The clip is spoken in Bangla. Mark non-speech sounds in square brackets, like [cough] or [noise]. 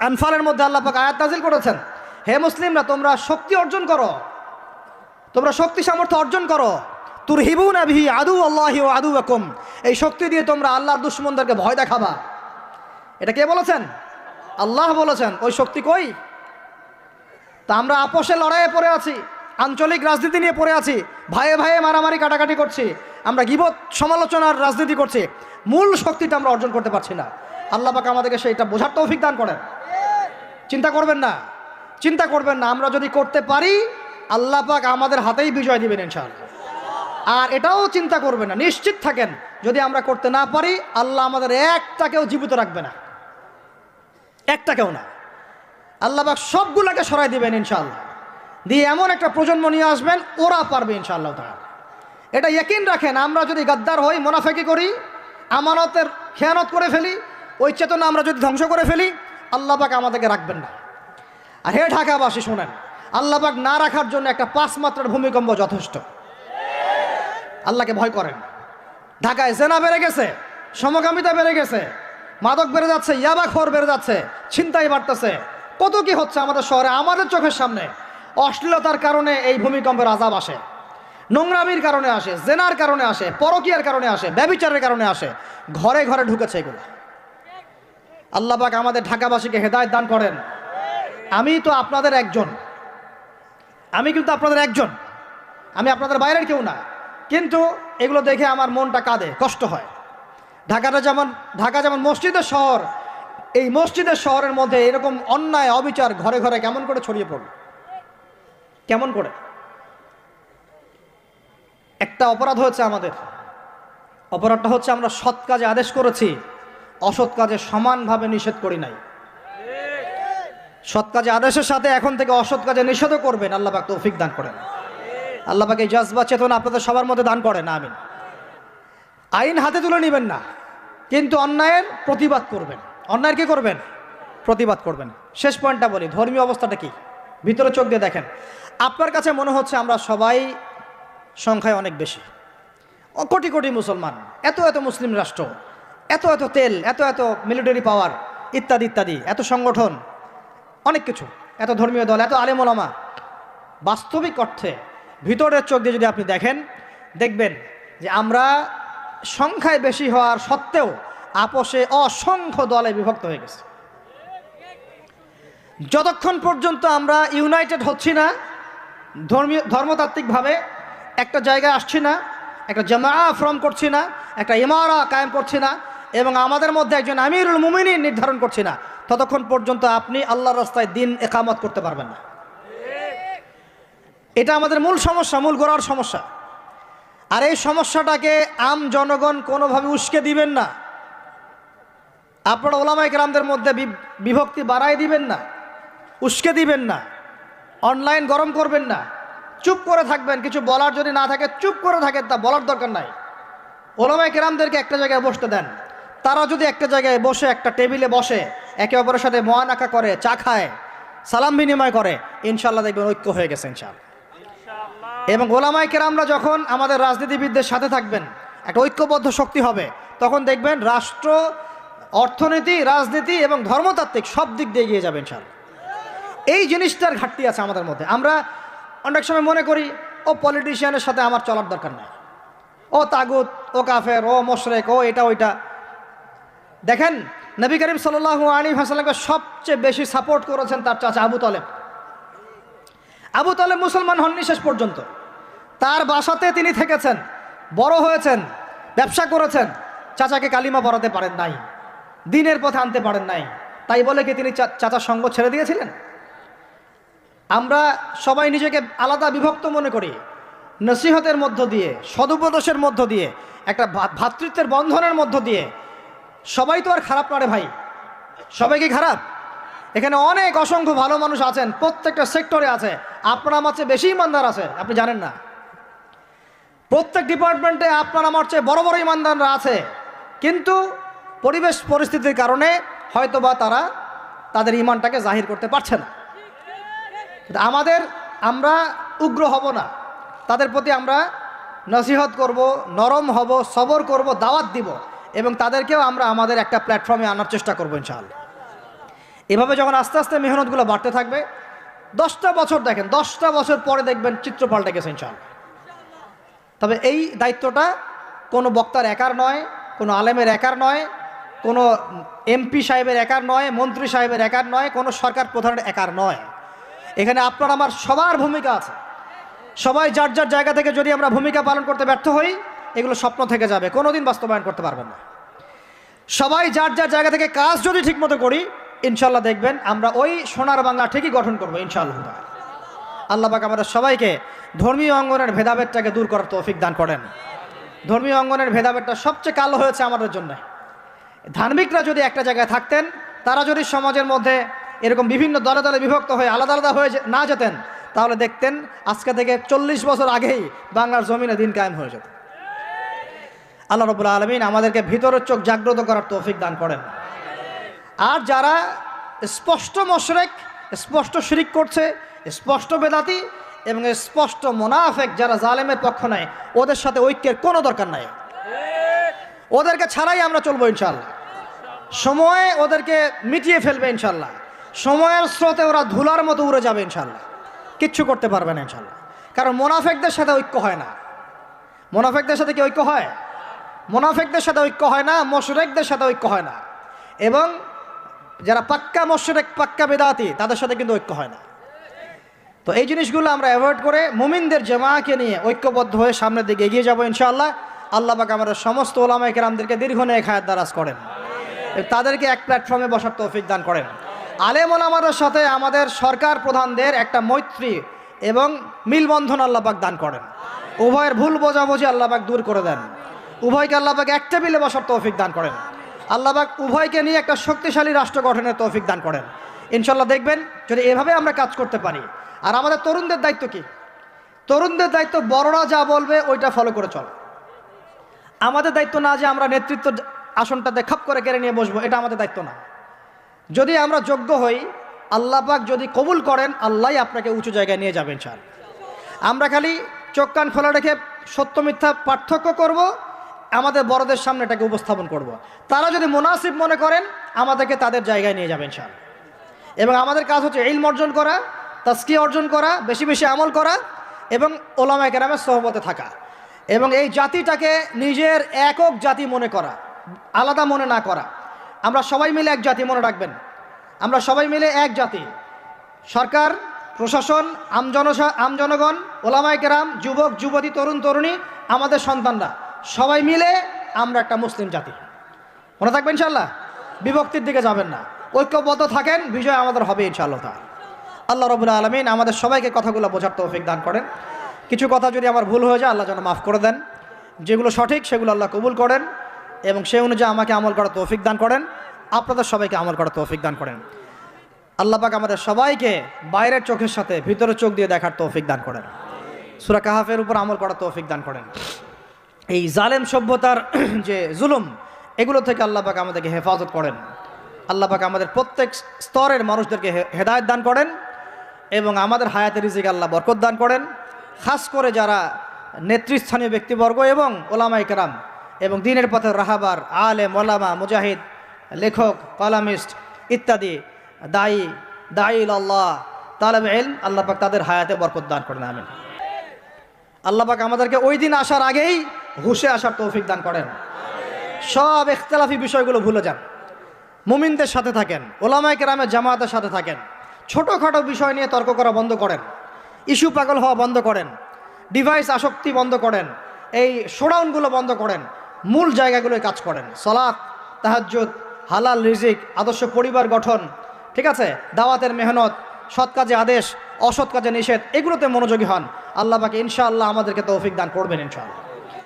আনফালের মধ্যে আল্লাহ পাক আয়াত নাজিল করেছেন। হে মুসলিমরা, তোমরা শক্তি অর্জন করো। তোমরা শক্তি সামর্থ্য অর্জন করো। তুর হিবুন আবিহি আদু আল্লাহি আদু একুম এই শক্তি দিয়ে তোমরা আল্লাহর দুশ্মনদেরকে ভয় দেখাবা। এটা কে বলেছেন? আল্লাহ বলেছেন। ওই শক্তি কই? তা আমরা আপোষে লড়াইয়ে পড়ে আছি। আঞ্চলিক রাজনীতি নিয়ে পড়ে আছি। ভাইয়ে ভাইয়ে মারামারি কাটাকাটি করছি। আমরা গিবত সমালোচনার রাজনীতি করছি। মূল শক্তিটা আমরা অর্জন করতে পারছি না। আল্লাহ পাক আমাদেরকে সেইটা বোঝার তৌফিক দান করেন। চিন্তা করবেন না। চিন্তা করবেন না, আমরা যদি করতে পারি, আল্লাহ পাক আমাদের হাতেই বিজয় দিবেন ইনশাআল্লাহ। আর এটাও চিন্তা করবেন না, নিশ্চিত থাকেন, যদি আমরা করতে না পারি, আল্লাহ আমাদের একটাকেও জীবিত রাখবে না। একটাকেও না। আল্লাহ পাক সবগুলোকে সরাই দিবেন ইনশাআল্লাহ। দিয়ে এমন একটা প্রজন্ম নিয়ে আসবেন, ওরা পারবে ইনশাআল্লাহ তাআলা। এটা ইয়কিন রাখেন, আমরা যদি গাদ্দার হই, মোনাফেকি করি, আমানতের খেয়ানত করে ফেলি, ওই চেতনা আমরা যদি ধ্বংস করে ফেলি, আল্লাহ পাক আমাদেরকে রাখবেন না। আর হে ঢাকাবাসী, শোনেন, আল্লাহ পাক না রাখার জন্য একটা পাঁচ মাত্রার ভূমিকম্প যথেষ্ট। আল্লাহকে ভয় করেন। ঢাকায় জেনা বেড়ে গেছে সমকামিতা বেড়ে গেছে, মাদক বেড়ে যাচ্ছে, ইয়াবা খোর বেড়ে যাচ্ছে, ছিনতাই বাড়তেছে। কত কি হচ্ছে আমাদের শহরে, আমাদের চোখের সামনে, অশ্লীলতার কারণে এই ভূমিকম্পের আজাব আসে। নোংরামির কারণে আসে, জেনার কারণে আসে, পরকিয়ার কারণে আসে, ব্যবিচারের কারণে আসে, ঘরে ঘরে ঢুকেছে এগুলো। আল্লাহ পাক আমাদের ঢাকাবাসীকে হেদায়ত দান করেন। আমি তো আপনাদের একজন। আমি কিন্তু আপনাদের একজন। আমি আপনাদের বাইরের কেউ না। কিন্তু এগুলো দেখে আমার মনটা কাঁদে, কষ্ট হয়। ঢাকাটা যেমন, ঢাকা যেমন মসজিদের শহর, এই মসজিদের শহরের মধ্যে এরকম অন্যায়, অবিচার ঘরে ঘরে কেমন করে ছড়িয়ে পড়ল? কেমন করে? একটা অপরাধ হয়েছে আমাদের। অপরাধটা হচ্ছে আমরা সৎ কাজে আদেশ করেছি, অসৎ কাজে সমানভাবে নিষেধ করি নাই। সৎ কাজে আদেশের সাথে এখন থেকে অসৎ কাজে নিষেধও করবেন, আল্লাহ পাক তৌফিক দান করেন। আল্লাহ পাক এই জজবা চেতনা আপনাদের সবার মধ্যে দান করেন, আমিন। আইন হাতে তুলে নেবেন না, কিন্তু অন্যায়ের প্রতিবাদ করবেন। অন্যায়ের কি করবেন? প্রতিবাদ করবেন। শেষ পয়েন্টটা বলি, ধর্মীয় অবস্থাটা কি? ভিতরে চোখ দিয়ে দেখেন। আপনার কাছে মনে হচ্ছে আমরা সবাই সংখ্যায় অনেক বেশি। কোটি কোটি মুসলমান, এত এত মুসলিম রাষ্ট্র, এত এত তেল, এত এত মিলিটারি পাওয়ার ইত্যাদি ইত্যাদি, এত সংগঠন, অনেক কিছু, এত ধর্মীয় দল, এত আলেমোলামা বাস্তবিক অর্থে ভিতরের চোখ দিয়ে যদি আপনি দেখেন, দেখবেন যে আমরা সংখ্যায় বেশি হওয়ার সত্ত্বেও আপোষে অসংখ্য দলে বিভক্ত হয়ে গেছে। যতক্ষণ পর্যন্ত আমরা ইউনাইটেড হচ্ছি না, ধর্মীয়, ধর্মতাত্ত্বিকভাবে একটা জায়গায় আসছি না, একটা জামা ফর্ম করছি না, একটা ইমারা কায়েম করছি না, এবং আমাদের মধ্যে একজন আমিরুল মুমিনী নির্ধারণ করছি না। ততক্ষণ পর্যন্ত আপনি আল্লাহর রাস্তায় দিন একামত করতে পারবেন না। এটা আমাদের মূল সমস্যা, মূল গোড়ার সমস্যা। আর এই সমস্যাটাকে আম জনগণ কোনোভাবে উস্কে দিবেন না। আপনারা ওলামাই গ্রামদের মধ্যে বিভক্তি বাড়াই দিবেন না, উস্কে দিবেন না, অনলাইন গরম করবেন না। চুপ করে থাকবেন, কিছু বলার যদি না থাকে, চুপ করে থাকেন, তা বলার দরকার নাই। ওলামাই কেরামদেরকে একটা জায়গায় বসতে দেন। তারা যদি একটা জায়গায় বসে, একটা টেবিলে বসে, একে অপরের সাথে মহানাকা করে, চা খায়, সালাম বিনিময় করে ইনশাল্লাহ দেখবেন ঐক্য হয়ে গেছে ইনশাল্লাহ এবং ওলামাই কেরামরা যখন আমাদের রাজনীতিবিদদের সাথে থাকবেন, একটা ঐক্যবদ্ধ শক্তি হবে, তখন দেখবেন রাষ্ট্র, অর্থনীতি, রাজনীতি এবং ধর্মতাত্ত্বিক সব দিক দিয়ে এগিয়ে যাবেন ইনশাল্লাহ এই জিনিসটার ঘাটতি আছে আমাদের মধ্যে। আমরা অনেক সময় মনে করি, ও পলিটিশিয়ানের সাথে আমার চলার দরকার নাই। ও তাগুত, ও কাফের, ও মোশরেক, ও এটা, ওইটা। দেখেন, নবী করিম সাল্লাহ আলী হাসালামকে সবচেয়ে বেশি সাপোর্ট করেছেন তার চাচা আবু তলেব। আবু তালেব মুসলমান হননি শেষ পর্যন্ত। তার বাসাতে তিনি থেকেছেন, বড় হয়েছেন, ব্যবসা করেছেন। চাচাকে কালিমা পড়াতে পারেন নাই, দিনের পথে আনতে পারেন নাই। তাই বলে কি তিনি চাচার সঙ্গ ছেড়ে দিয়েছিলেন? আমরা সবাই নিজেকে আলাদা বিভক্ত মনে করি। নসিহতের মধ্য দিয়ে, সদুপদেশের মধ্য দিয়ে, একটা ভা- ভ্রাতৃত্বের বন্ধনের মধ্য দিয়ে। সবাই তো আর খারাপ নয় রে ভাই। সবাই কি খারাপ? এখানে অনেক অসংখ্য ভালো মানুষ আছেন, প্রত্যেকটা সেক্টরে আছে। আপনার আমার চেয়ে বেশি ইমানদার আছে, আপনি জানেন না। প্রত্যেক ডিপার্টমেন্টে আপনার আমার চেয়ে বড় বড় ইমানদাররা আছে। কিন্তু পরিবেশ পরিস্থিতির কারণে হয়তোবা তারা তাদের ইমানটাকে জাহির করতে পারছে না। আমাদের, আমরা উগ্র হব না। তাদের প্রতি আমরা নসিহত করব, নরম হব, সবর করব, দাওয়াত দিব এবং তাদেরকেও আমরা আমাদের একটা প্ল্যাটফর্মে আনার চেষ্টা করব ইনশাআল্লাহ। এভাবে যখন আস্তে আস্তে মেহনতগুলো বাড়তে থাকবে, দশটা বছর দেখেন, দশটা বছর পরে দেখবেন চিত্র পাল্টে গেছে ইনশাআল্লাহ। তবে এই দায়িত্বটা কোনো বক্তার একার নয়, কোনো আলেমের একার নয়, কোনো এমপি সাহেবের একার নয়, মন্ত্রী সাহেবের একার নয়, কোনো সরকার প্রধানের একার নয়। এখানে আপনার আমার সবার ভূমিকা আছে। সবাই যার যার জায়গা থেকে যদি আমরা ভূমিকা পালন করতে ব্যর্থ হই, এগুলো স্বপ্ন থেকে যাবে, কোনোদিন বাস্তবায়ন করতে পারবেন না। সবাই যার যার জায়গা থেকে কাজ যদি ঠিকমতো করি ইনশাল্লাহ দেখবেন আমরা ওই সোনার বাংলা ঠিকই গঠন করব, ইনশাআল্লাহ। তাআলা। আল্লাহ পাক আমাদের সবাইকে ধর্মীয় অঙ্গনের ভেদাভেদটাকে দূর করার তৌফিক দান করেন। ধর্মীয় অঙ্গনের ভেদাভেদটা সবচেয়ে কালো হয়েছে আমাদের জন্য। ধার্মিকরা যদি একটা জায়গায় থাকতেন, তারা যদি সমাজের মধ্যে এরকম বিভিন্ন দলে দলে বিভক্ত হয়ে আলাদা আলাদা হয়ে না যেতেন, তাহলে দেখতেন আজকে থেকে চল্লিশ বছর আগেই বাংলার জমিনে দিন কায়েম হয়ে যেত। আল্লাহ রবুল্লা আলমিন আমাদেরকে ভিতরের চোখ জাগ্রত করার তৌফিক দান করেন। আর যারা স্পষ্ট মশরেক, স্পষ্ট শিরিক করছে, স্পষ্ট বেদাতি এবং স্পষ্ট মোনাফেক যারা জালেমের পক্ষ নেয়, ওদের সাথে ঐক্যের কোনো দরকার নাই। ওদেরকে ছাড়াই আমরা চলবো ইনশাল্লাহ সময়ে ওদেরকে মিটিয়ে ফেলবে ইনশাল্লাহ সময়ের স্রোতে ওরা ধুলার মতো উড়ে যাবে ইনশাল্লাহ কিচ্ছু করতে পারবে না ইনশাল্লাহ কারণ মোনাফেকদের সাথে ঐক্য হয় না। মোনাফেকদের সাথে কি ঐক্য হয়? মোনাফেকদের সাথে ঐক্য হয় না, মশরেকদের সাথে ঐক্য হয় না। এবং যারা পাক্কা মশরেক, পাক্কা বেদাতি, তাদের সাথে কিন্তু ঐক্য হয় না। তো এই জিনিসগুলো আমরা অ্যাভয়েড করে মুমিনদের জামাকে নিয়ে ঐক্যবদ্ধ হয়ে সামনের দিকে এগিয়ে যাব ইনশাআল্লাহ। আল্লাহ পাক আমাদের সমস্ত ওলামাই কেরামদেরকে দীর্ঘ নেয় খায়াত দারাজ করেন। তাদেরকে এক প্ল্যাটফর্মে বসার তৌফিক দান করেন। আলেম ওলামাদের সাথে আমাদের সরকার প্রধানদের একটা মৈত্রী এবং মিলবন্ধন আল্লাপাক দান করেন। উভয়ের ভুল বোঝাবুঝি আল্লাপাক দূর করে দেন। উভয়কে আল্লাপাক এক টেবিলে বসার তৌফিক দান করেন। আল্লাপাক উভয়কে নিয়ে একটা শক্তিশালী রাষ্ট্র গঠনের তৌফিক দান করেন। ইনশাল্লাহ দেখবেন যদি এভাবে আমরা কাজ করতে পারি, আর আমাদের তরুণদের দায়িত্ব কি? তরুণদের দায়িত্ব বড়রা যা বলবে ওইটা ফলো করে চল। আমাদের দায়িত্ব না যে আমরা নেতৃত্ব আসনটাতে খাপ করে কেড়ে নিয়ে বসবো, এটা আমাদের দায়িত্ব না। যদি আমরা যোগ্য হই, আল্লাহ পাক যদি কবুল করেন আল্লাহ আপনাকে উঁচু জায়গায় নিয়ে যাবেন চান আমরা খালি চোখ কান খোলা রেখে সত্য মিথ্যা পার্থক্য করব, আমাদের বড়দের সামনে এটাকে উপস্থাপন করব। তারা যদি মুনাসিব মনে করেন, আমাদেরকে তাদের জায়গায় নিয়ে যাবেন চান এবং আমাদের কাজ হচ্ছে ইলম অর্জন করা তাস্কি অর্জন করা, বেশি বেশি আমল করা এবং ওলামায় কেরামের সহবতে থাকা। এবং এই জাতিটাকে নিজের একক জাতি মনে করা, আলাদা মনে না করা। আমরা সবাই মিলে এক জাতি মনে রাখবেন। আমরা সবাই মিলে এক জাতি। সরকার, প্রশাসন আমজনসা আমজনগণ ওলামাই কেরাম, যুবক, যুবতী, তরুণ, তরুণী, আমাদের সন্তানরা, সবাই মিলে আমরা একটা মুসলিম জাতি। মনে থাকবেন ইনশাল্লাহ বিভক্তির দিকে যাবেন না। ঐক্যবদ্ধ থাকেন, বিজয় আমাদের হবে ইনশাআল্লাহ তাআলা। আল্লাহ রবুল্লা আলমিন আমাদের সবাইকে কথাগুলো বোঝার তৌফিক দান করেন। কিছু কথা যদি আমার ভুল হয়ে যায়, আল্লাহ যেন মাফ করে দেন। যেগুলো সঠিক, সেগুলো আল্লাহ কবুল করেন। এবং সে অনুযায়ী আমাকে আমল করার তৌফিক দান করেন। আপনাদের সবাইকে আমল করার তৌফিক দান করেন। আল্লাহ পাক আমাদের সবাইকে বাইরের চোখের সাথে ভিতরের চোখ দিয়ে দেখার তৌফিক দান করেন। সুরা কাহাফের উপর আমল করার তৌফিক দান করেন। এই জালেম সভ্যতার [clears throat] যে জুলুম, এগুলো থেকে আল্লাহ পাক আমাদেরকে হেফাজত করেন। আল্লাহ পাক আমাদের প্রত্যেক স্তরের মানুষদেরকে হেদায়ত দান করেন এবং আমাদের হায়াতের রিজিক আল্লাহ বরকত দান করেন। খাস করে যারা নেতৃস্থানীয় ব্যক্তিবর্গ এবং ওলামাই কেরাম এবং দিনের পথে রাহাবার আলে ওলামা, মুজাহিদ, লেখক, কলামিস্ট ইত্যাদি, দায়ী দায়ীল আল্লাহ তালেব এল আল্লাহ পাক তাদের হায়াতে বরকত দান করেন, আমিন। আল্লাহ পাক আমাদেরকে ওই দিন আসার আগেই হুশে আসার তৌফিক দান করেন। সব ইখতলাফি বিষয়গুলো ভুলে যান। মুমিনদের সাথে থাকেন ওলামাই কেরামের জামায়াতের সাথে থাকেন, ছোটোখাটো বিষয় নিয়ে তর্ক করা বন্ধ করেন, ইস্যু পাগল হওয়া বন্ধ করেন, ডিভাইস আসক্তি বন্ধ করেন, এই শোডাউনগুলো বন্ধ করেন মূল জায়গাগুলোয় কাজ করেন। সলাৎ, তাহাজ্জুদ, হালাল রিজিক, আদর্শ পরিবার গঠন, ঠিক আছে? দাওয়াতের মেহনত, সৎ কাজে আদেশ, অসৎ কাজে নিষেধ, এগুলোতে মনোযোগী হন। আল্লাহ পাকে ইনশাআল্লাহ আমাদেরকে তৌফিক দান করবেন ইনশাআল্লাহ।